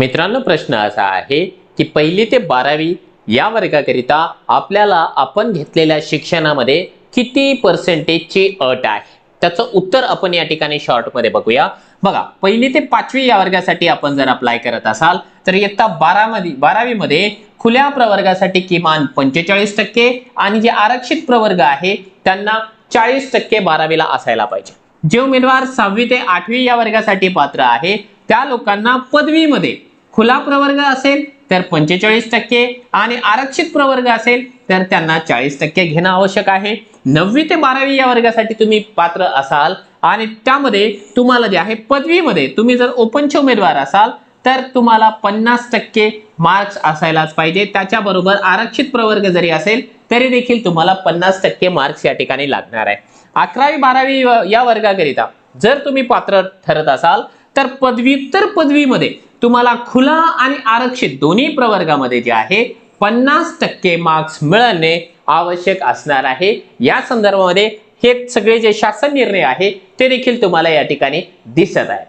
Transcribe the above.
मित्रांनो प्रश्न असा आहे की पहिली ते बारावी या वर्गाकरिता आपल्याला आपण घेतलेल्या शिक्षणामध्ये किती पर्सेंटेजची अट आहे? त्याचं उत्तर आपण या ठिकाणी शॉर्टमध्ये बघूया. बघा पहिली ते पाचवी या वर्गासाठी आपण जर अप्लाय करत असाल तर इयत्ता बारामध्ये बारावीमध्ये खुल्या प्रवर्गासाठी किमान पंचेचाळीस टक्के आणि जे आरक्षित प्रवर्ग आहे त्यांना चाळीस टक्के बारावीला असायला पाहिजे. जे उमेदवार सहावी ते आठवी या वर्गासाठी पात्र आहे त्या लोकांना पदवीमध्ये खुला प्रवर्ग असेल तर पंचेचाळीस टक्के. आणि आरक्षित प्रवर्ग असेल तर त्यांना चाळीस टक्के घेणं आवश्यक आहे. नववी ते बारावी या वर्गासाठी तुम्ही पात्र असाल. आणि त्यामध्ये तुम्हाला जे आहे पदवीमध्ये तुम्ही जर ओपनचे उमेदवार असाल तर तुम्हाला पन्नास टक्के मार्क्स असायलाच पाहिजे. त्याच्याबरोबर आरक्षित प्रवर्ग जरी असेल तरी देखील तुम्हाला पन्नास टक्के मार्क्स या ठिकाणी लागणार आहे. अकरावी बारावी या वर्गाकरिता जर तुम्ही पात्र ठरत असाल तर पदव्युत्तर पदवीमध्ये तुम्हाला खुला आणि आरक्षित दोन्ही प्रवर्गामध्ये जे आहे पन्नास टक्के मार्क्स मिळणे आवश्यक असणार आहे. या संदर्भामध्ये हे सगळे जे शासन निर्णय आहे ते देखील तुम्हाला या ठिकाणी दिसत आहे